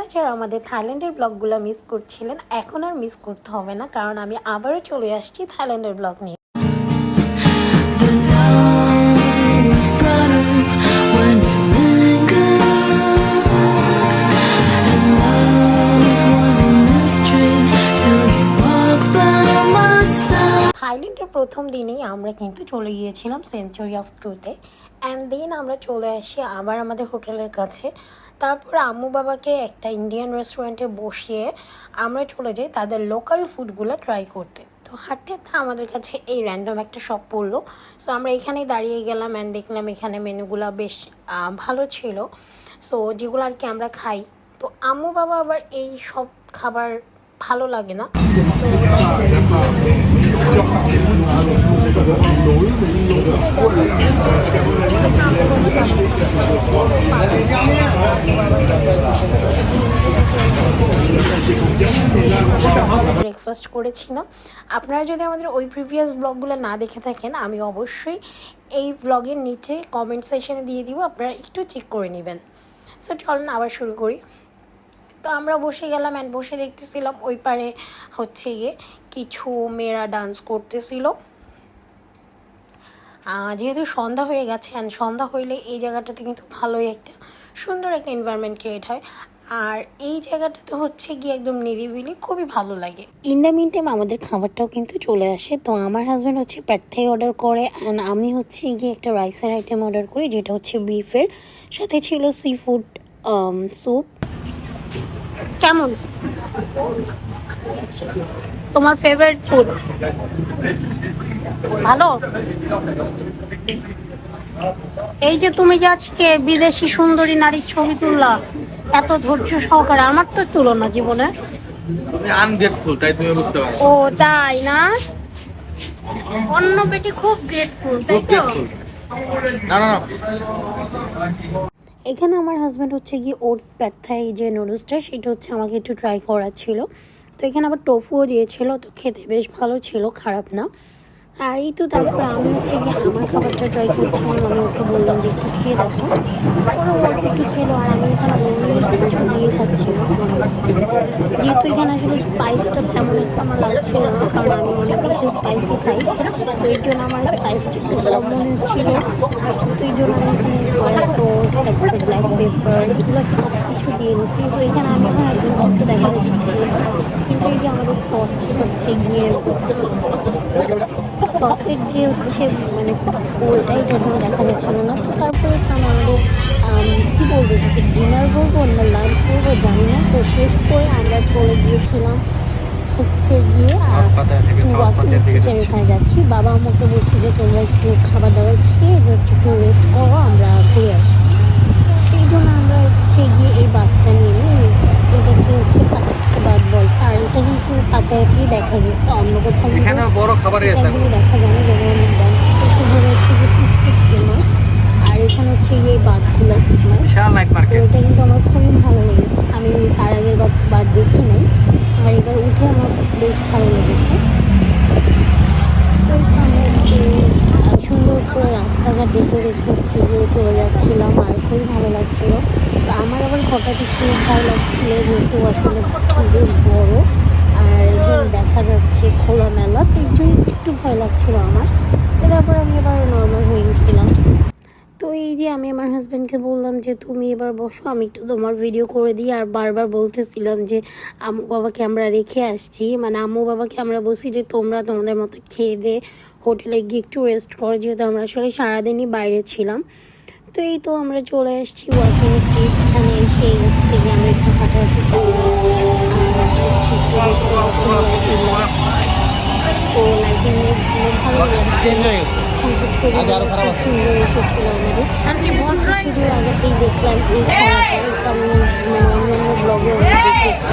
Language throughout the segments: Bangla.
আপনারা যারা আমাদের থাইল্যান্ডের ব্লগগুলো মিস করছিলেন। এখন আর মিস করতে হবে না, কারণ আমি আবারও চলে আসছি থাইল্যান্ডের ব্লগ নিয়ে. থাইল্যান্ডের প্রথম দিনেই আমরা কিন্তু চলে গিয়েছিলাম সেঞ্চুরি অফ ট্রুতে অ্যান্ড দেন আমরা চলে আসি আবার আমাদের হোটেলের কাছে। তারপর আম্মু বাবাকে একটা ইন্ডিয়ান রেস্টুরেন্টে বসিয়ে আমরা চলে যাই তাদের লোকাল ফুডগুলো ট্রাই করতে। তো হাঁটতে হাঁটতে আমাদের কাছে এই র্যান্ডম একটা শপ পড়ল। সো আমরা এখানেই দাঁড়িয়ে গেলাম অ্যান্ড দেখলাম এখানে মেনুগুলো বেশ ভালো ছিল। সো যেগুলো আর কি আমরা খাই। তো আম্মু বাবা আবার এই সব খাবার ভালো লাগে না। ব্রেকফাস্ট করেছিলাম। আপনারা যদি আমাদের ওই প্রিভিয়াস ব্লগগুলো না দেখে থাকেন, আমি অবশ্যই এই ব্লগের নিচে কমেন্ট সেকশনে দিয়ে দিব, আপনারা একটু চেক করে নেবেন। সো চলুন আবার শুরু করি। তো আমরা বসে গেলাম অ্যান্ড বসে দেখতেছিলাম ওই পারে হচ্ছে গিয়ে কিছু মেয়েরা ডান্স করতেছিল। যেহেতু সন্ধ্যা হয়ে গেছে অ্যান্ড সন্ধ্যা হইলে এই জায়গাটাতে কিন্তু ভালোই একটা সুন্দর একটা এনভায়রনমেন্ট ক্রিয়েট হয়। আর এই জায়গাটাতে হচ্ছে গিয়ে একদম নিরিবিলি খুবই ভালো লাগে। ইন দ্য মিন টাইম আমাদের খাবারটাও কিন্তু চলে আসে। তো আমার হাজব্যান্ড হচ্ছে প্যাটথাই অর্ডার করে অ্যান্ড আমি হচ্ছে গিয়ে একটা রাইসের আইটেম অর্ডার করি যেটা হচ্ছে বিফের সাথে ছিল সি ফুড স্যুপ কেমন? তোমার ফেভারিট ফুড ভালো? এই যে তুমি যে আজকে বিদেশি সুন্দরী নারীর ছবি তুললা এত ধৈর্য সহকারে আমার তো তুলো না জীবনে আনগ্রেটফুল তাই তুমি বুঝতে পারো। ও তাই না? অন্য বেটি খুব গ্রেটফুল তাই তো? না না না। এখানে আমার হাজব্যান্ড হচ্ছে কি ওর প্যাথাই যে নুডলসটা সেটা হচ্ছে আমাকে একটু ট্রাই করার ছিল। তো এখানে আবার টোফুও দিয়েছিল তো খেতে বেশ ভালো ছিল খারাপ না। আর এই তো তারপরে আমি হচ্ছে গিয়ে আমার খাবারটা ট্রাই করছিলাম আমি ওকে বললাম যে একটু খেয়ে দেখো। ওরা অল্প একটু খেলো, আর আমি এখানে অনেক কিছু দিয়ে খাচ্ছিলাম যেহেতু এখানে আসলে স্পাইসটা তেমন একটা আমার লাগছিল না, কারণ আমি অনেক বেশি স্পাইসি খাই। তো এর জন্য আমার স্পাইসটা একটু কম মনে হচ্ছিল। তো এই জন্য আমি এখানে সয়া সস তারপরে ব্ল্যাক পেপার এগুলো সব কিছু দিয়ে নিছি। তো এখানে আমি আমার হাজব্যান্ডকে দেখাতে চাচ্ছিলাম। কিন্তু এই যে আমাদের সস হচ্ছে গিয়ে সসের যে হচ্ছে মানে ওলটা এটা তো দেখা যাচ্ছিল না। তো তারপরে তো আমাদের কী বলব এটাকে ডিনার বলব না লাঞ্চ বলব জানি না। তো শেষ করে আমরা চলে গিয়েছিলাম হচ্ছে গিয়ে ওয়াকিং স্ট্রিটের যাচ্ছি। এখানে যাচ্ছি। বাবা আমাকে বলছে যে তোমরা একটু খাবার দাবার খেয়ে জাস্ট একটু রেস্ট করো আমরা ঘুরে আসি। এই জন্য আমরা হচ্ছে গিয়ে এই বাঘটা নিয়ে নিই হচ্ছে বাঘ বল। আর এটা কিন্তু পাতায়াতেই দেখা গেছে অন্য কোথাও এখানে বড় খাবারই আছে দেখা যায় না যেমন সেভাবে হচ্ছে কি টুকটুক ফেমাস আর এখানে হচ্ছে এই বাদগুলো ফেমাস এটা কিন্তু আমার খুবই ভালো লেগেছে। আমি তার আগের তো বাদ দেখি নাই আর এবার উঠে আমার বেশ ভালো লেগেছে। তো আমরা হচ্ছে সুন্দর করে রাস্তাঘাট দেখে দেখে হচ্ছে যে চলে যাচ্ছিলাম আর খুবই ভালো লাগছিল। তো আমার আবার হঠাৎ একটু ভয় লাগছিল যেহেতু আসলে বেশ বড় আর একদম দেখা যাচ্ছে খোলামেলা, তো এই জন্য একটু ভয় লাগছিল আমার। তো তারপর আমি এবার নর্মাল হয়ে গেছিলাম। তো এই যে আমি আমার হাজব্যান্ডকে বললাম যে, তুমি এবার বসো, আমি একটু তোমার ভিডিও করে দিই। আর বারবার বলতেছিলাম যে, আম্মু বাবাকে আমরা রেখে আসছি। মানে আম্মু বাবাকে আমরা বলছি যে, তোমরা তোমাদের মতো খেয়ে দে, হোটেলে গিয়ে একটু রেস্ট করো। যেহেতু আমরা আসলে সারাদিনই বাইরে ছিলাম। তো এই তো আমরা চলে এসেছি ওয়াকিং স্ট্রিট এখানে এসে হচ্ছে যে আমরা একটু হাঁটাহাঁটি তো ভালো লাগছে সুন্দর এসেছিল আমাদের। আগেতেই দেখলাম এই খেলাটা আমি অন্যান্য ব্লগে দেখেছি।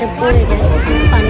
এই মেয়েদিটা পড়ে যায়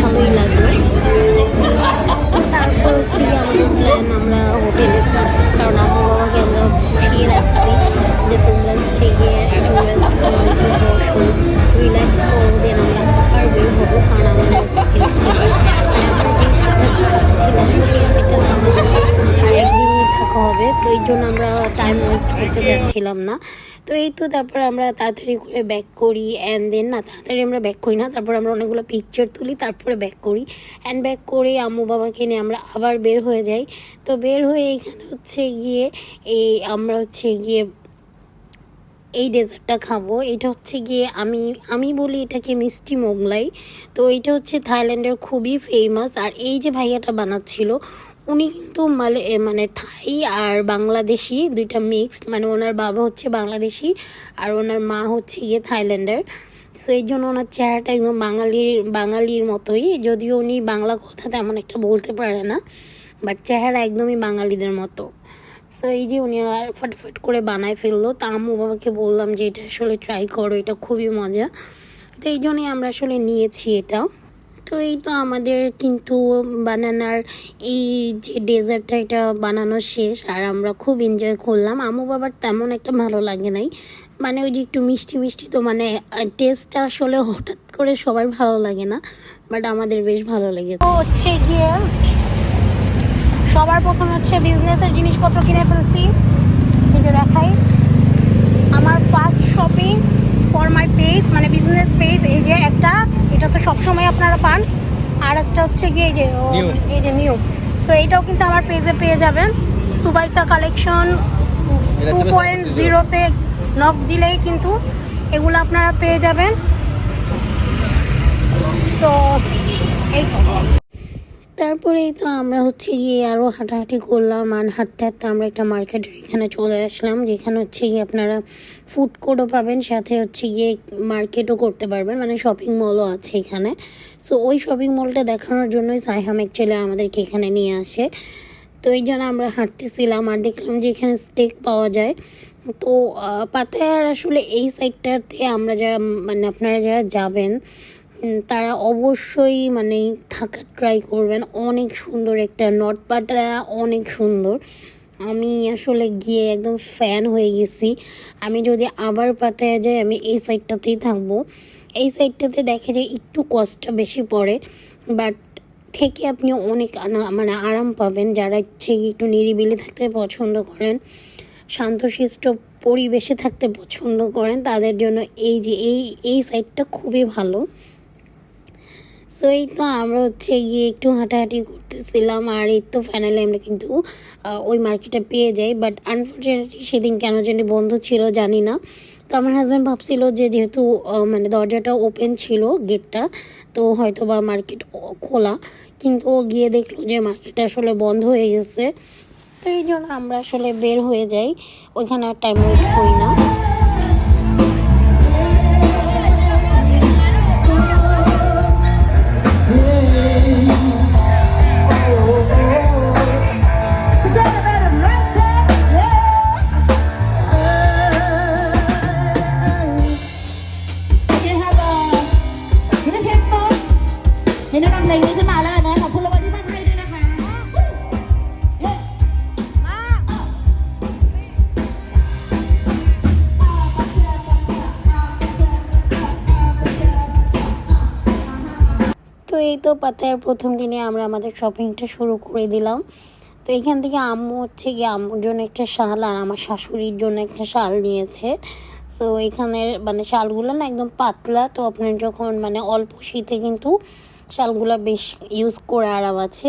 ভালোই লাগল। তারপর হচ্ছে গিয়ে আমাদের প্ল্যান আমরা হোটেলে কারণ আম্মু বাবাকে আমরা বসিয়ে রাখছি যে তোমরা হচ্ছে গিয়ে একটু রেস্ট করো, একটু বসো রিল্যাক্স করো দেন আমরা আবার বের হব। কারণ আজকে হচ্ছে মানে আমরা যে সাইডটা থাকছিলাম সেই সাইডটাতে আমাদের আর একদিনই থাকা হবে। তো এই জন্য আমরা টাইম ওয়েস্ট করতে যাচ্ছিলাম না। তো এই তো তারপর আমরা তাড়াতাড়ি করে ব্যাক করি অ্যান্ড দেন না, তাড়াতাড়ি আমরা ব্যাক করি না, তারপর আমরা অনেকগুলো পিকচার তুলি, তারপরে ব্যাক করি অ্যান্ড ব্যাক করে আম্মু বাবাকে নিয়ে আমরা আবার বের হয়ে যাই। তো বের হয়ে এখানে হচ্ছে গিয়ে এই আমরা হচ্ছে গিয়ে এই ডেজার্টটা খাব। এটা হচ্ছে গিয়ে আমি আমি বলি এটাকে মিষ্টি মোগলাই। তো এটা হচ্ছে থাইল্যান্ডের খুবই ফেমাস আর এই যে ভাইয়াটা বানাচ্ছিল উনি কিন্তু মালে মানে থাই আর বাংলাদেশি, দুইটা মিক্সড মানে ওনার বাবা হচ্ছে বাংলাদেশি আর ওনার মা হচ্ছে গিয়ে থাইল্যান্ডের। সো এই জন্য ওনার চেহারাটা একদম বাঙালির বাঙালির মতোই। যদিও উনি বাংলা কথা তেমন একটা বলতে পারে না বাট চেহারা একদমই বাঙালিদের মতো। সো এই যে উনি আর ফটাফট করে বানায় ফেলল, তা আম্মু বাবাকে বললাম যে, এটা আসলে ট্রাই করো, এটা খুবই মজা। তো এই জন্যই আমরা আসলে নিয়েছি এটা। তো এই তো আমাদের কিন্তু বানানার এই যে ডেজার্টটা এটা বানানো শেষ, আর আমরা খুব এনজয় করলাম। আমু বাবার তেমন একটা ভালো লাগে নাই। মানে ওই যে একটু মিষ্টি মিষ্টি তো মানে টেস্টটা আসলে হঠাৎ করে সবার ভালো লাগে না বাট আমাদের বেশ ভালো লেগেছে। হচ্ছে গিয়ে সবার প্রথম হচ্ছে বিজনেসের জিনিসপত্র কিনে ফেলছি। এই যে দেখাই, আমার first shopping for my page মানে বিজনেস পেজ এই যে একটা এটা তো সবসময় আপনারা পান। আর একটা হচ্ছে গিয়ে এই যে এই যে নিউ সো এইটাও কিন্তু আমার পেজে পেয়ে যাবেন। সুবাইসা কালেকশন টু পয়েন্ট জিরোতে নক দিলেই কিন্তু এগুলো আপনারা পেয়ে যাবেন। তো এই তারপরেই তো আমরা হচ্ছে গিয়ে আরও হাঁটাহাঁটি করলাম আর হাঁটতে হাঁটতে আমরা একটা মার্কেটের এখানে চলে আসলাম যেখানে হচ্ছে গিয়ে আপনারা ফুড কোর্টও পাবেন সাথে হচ্ছে গিয়ে মার্কেটও করতে পারবেন মানে শপিং মলও আছে এখানে। সো ওই শপিং মলটা দেখানোর জন্যই সাইহাম অ্যাকচুয়ালি আমাদেরকে এখানে নিয়ে আসে। তো এই জন্য আমরা হাঁটতেছিলাম আর দেখলাম যে এখানে স্টেক পাওয়া যায়। তো আহ, পাতায়ার আসলে এই সাইডটাতে আমরা যারা মানে আপনারা যারা যাবেন তারা অবশ্যই মানে থাকার ট্রাই করবেন। অনেক সুন্দর একটা নর্থ পাটায়া অনেক সুন্দর। আমি আসলে গিয়ে একদম ফ্যান হয়ে গেছি। আমি যদি আবার পাতায় যাই, আমি এই সাইডটাতেই থাকব। এই সাইডটাতে দেখা যায় একটু কষ্টটা বেশি পড়ে বাট থেকে আপনি অনেক মানে আরাম পাবেন। যারা গিয়ে একটু নিরিবিলি থাকতে পছন্দ করেন, শান্তশিষ্ট পরিবেশে থাকতে পছন্দ করেন, তাদের জন্য এই যে, এই এই সাইডটা খুবই ভালো। সো এই তো আমরা হচ্ছে গিয়ে একটু হাঁটাহাঁটি করতেছিলাম, আর এই তো ফাইনালি আমরা কিন্তু ওই মার্কেটে পেয়ে যাই বাট আনফর্চুনেটলি সেদিন কেন জানি বন্ধ ছিল, জানি না। তো আমার হাজব্যান্ড ভাবছিল যে যেহেতু মানে দরজাটা ওপেন ছিল গেটটা তো হয়তো বা মার্কেট খোলা, কিন্তু ও গিয়ে দেখল যে মার্কেটটা আসলে বন্ধ হয়ে গেছে। তো এই জন্য আমরা আসলে বের হয়ে যাই, ওইখানে আর টাইম ওয়েস্ট করি না। এই তো পাতায়ার প্রথম দিনে আমরা আমাদের শপিংটা শুরু করে দিলাম। তো এখান থেকে আম্মু হচ্ছে গিয়ে আম্মুর জন্য একটা শাল আর আমার শাশুড়ির জন্য একটা শাল নিয়েছে। সো এখানের মানে শালগুলো না একদম পাতলা, তো আপনার যখন মানে অল্প শীতে কিন্তু শালগুলো বেশ ইউজ করে আরাম আছে।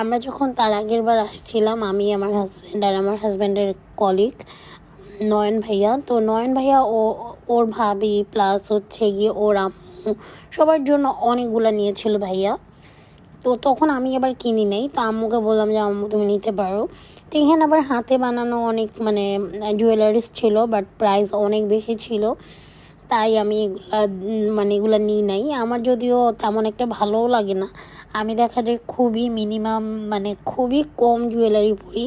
আমরা যখন তার আগের বার আসছিলাম, আমি, আমার হাজব্যান্ড আর আমার হাজব্যান্ডের কলিগ নয়ন ভাইয়া। তো নয়ন ভাইয়া ও, ওর ভাবি প্লাস হচ্ছে গিয়ে ওর আম্মু সবার জন্য অনেকগুলো নিয়েছিল ভাইয়া। তো তখন আমি আবার কিনি নাই। তো আম্মুকে বললাম যে, আম্মু, তুমি নিতে পারো। তো এখানে আবার হাতে বানানো অনেক মানে জুয়েলারিস ছিল বাট প্রাইস অনেক বেশি ছিল। তাই আমি এগুলা মানে এগুলো নিই নাই। আমার যদিও তেমন একটা ভালোও লাগে না। আমি দেখা যায় খুবই মিনিমাম মানে খুবই কম জুয়েলারি পরি।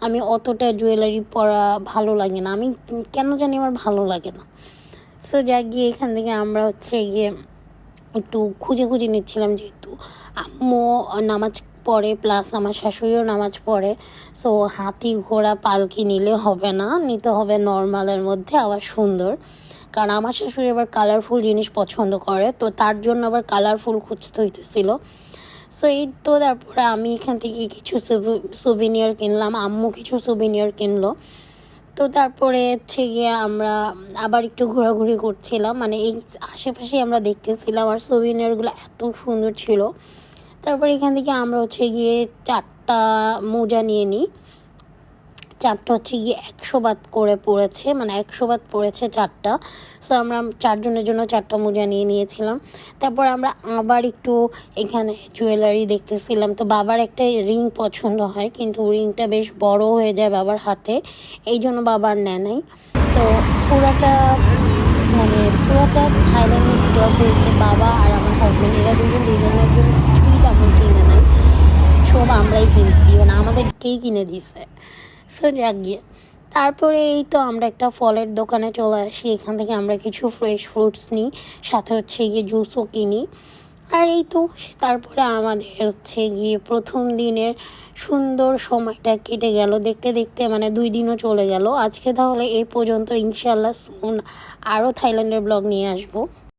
আমি অতটা জুয়েলারি পরা ভালো লাগে না। আমি কেন জানি আমার ভালো লাগে না। সো যা গিয়ে এখান থেকে আমরা হচ্ছে গিয়ে একটু খুঁজে খুঁজে নিচ্ছিলাম যেহেতু আম্মু নামাজ পড়ে প্লাস আমার শাশুড়িও নামাজ পড়ে। সো হাতি ঘোড়া পালকি নিলে হবে না, নিতে হবে নর্মালের মধ্যে, আবার সুন্দর। কারণ আমার শাশুড়ি আবার কালারফুল জিনিস পছন্দ করে, তো তার জন্য আবার কালারফুল খুঁজতে হইতেছিল। সো এই তো তারপরে আমি এখান থেকে কিছু সুভিনিয়ার কিনলাম, আম্মু কিছু সুভিনিয়ার কিনলো। তো তারপরে হচ্ছে গিয়ে আমরা আবার একটু ঘোরাঘুরি করছিলাম। মানে এই আশেপাশে আমরা দেখতেছিলাম আর সোভিনিয়ারগুলো এত সুন্দর ছিল। তারপর এখান থেকে আমরা হচ্ছে গিয়ে চারটা মোজা নিয়ে নিই। চারটা হচ্ছে গিয়ে একশো বাদ করে পড়েছে মানে একশো বাদ পড়েছে চারটা। সো আমরা চারজনের জন্য চারটা মোজা নিয়ে নিয়েছিলাম। তারপর আমরা আবার একটু এখানে জুয়েলারি দেখতেছিলাম। তো বাবার একটা রিং পছন্দ হয়, কিন্তু রিংটা বেশ বড় হয়ে যায় বাবার হাতে, এই জন্য বাবার নেয় নাই। তো পুরাটা মানে পুরাটা ব্লগ বলতে বাবা আর আমার হাজব্যান্ড এরা দুজন দুজনের জন্য কিছুই তেমন কিনে নেয় সব আমরাই কিনছি মানে আমাদেরকেই কিনে দিছে। সো তারপরে এই তো আমরা একটা ফলের দোকানে চলে আসি। এখান থেকে আমরা কিছু ফ্রেশ ফ্রুটস নিই, সাথে হচ্ছে গিয়ে জুসও কিনি। আর এই তো, তারপরে আমাদের হচ্ছে গিয়ে প্রথম দিনের সুন্দর সময়টা কেটে গেল। দেখতে দেখতে মানে দুই দিনও চলে গেল। আজকে তাহলে এই পর্যন্ত। ইনশাল্লাহ শুন আরও থাইল্যান্ডের ব্লগ নিয়ে আসব।